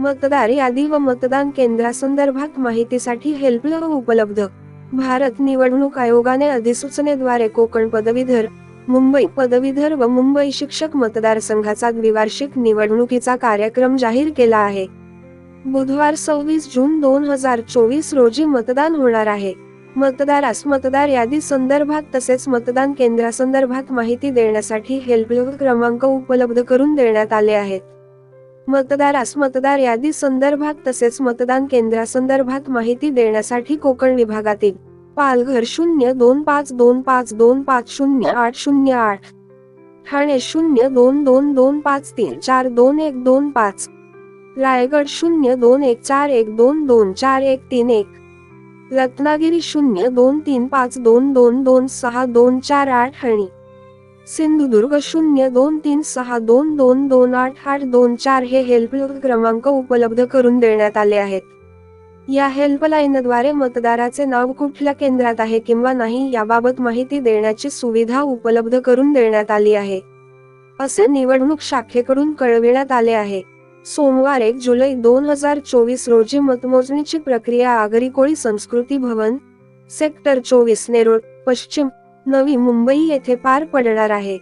मतदार यादी व मतदान केंद्रासंदर्भात माहितीसाठी हेल्पलाईन उपलब्ध. भारत निवडणूक आयोगाने अधिसूचनेद्वारे कोकण पदवीधर मुंबई पदवीधर व मुंबई शिक्षक मतदारसंघाचा द्विवार्षिक निवडणुकीचा कार्यक्रम जाहीर केला आहे. बुधवार सव्वीस जून दोन हजार चोवीस रोजी मतदान होणार आहे. मतदारास मतदार यादी संदर्भात तसेच मतदान केंद्रासंदर्भात माहिती देण्यासाठी हेल्पलाईन क्रमांक उपलब्ध करून देण्यात आले आहेत. मतदारास मतदार यादी संदर्भात तसेच मतदान केंद्रासंदर्भात माहिती देण्यासाठी कोकण विभागातील पालघर शून्य दोन पाच दोन पाच दोन पाच शून्य आठ शून्य आठ ठाणे शून्य दोन दोन दोन पाच तीन चार दोन एक दोन पाच रायगड शून्य दोन एक चार एक दोन दोन चार एक तीन एक रत्नागिरी शून्य दोन तीन पाच दोन दोन दोन सहा दोन चार आठ आणि सिंधुदुर्ग शून्य दोन तीन सहा दोन दोन दोन आठ आठ दोन चार हे हेल्पलाईन क्रमांक उपलब्ध करून देण्यात आले आहेत. या हेल्पलाईनद्वारे मतदाराचे नाव कुठल्या केंद्रात आहे किंवा नाही याबाबत माहिती देण्याची सुविधा उपलब्ध करून देण्यात आली आहे. असे निवडणूक शाखेकडून कळविण्यात आले आहे. सोमवार एक जुलै दोन हजार चोवीस रोजी मतमोजणीची प्रक्रिया आगरी कोळी संस्कृती भवन सेक्टर चोवीस नेरुळ पश्चिम नवी मुंबई येथे पार पडणार आहे.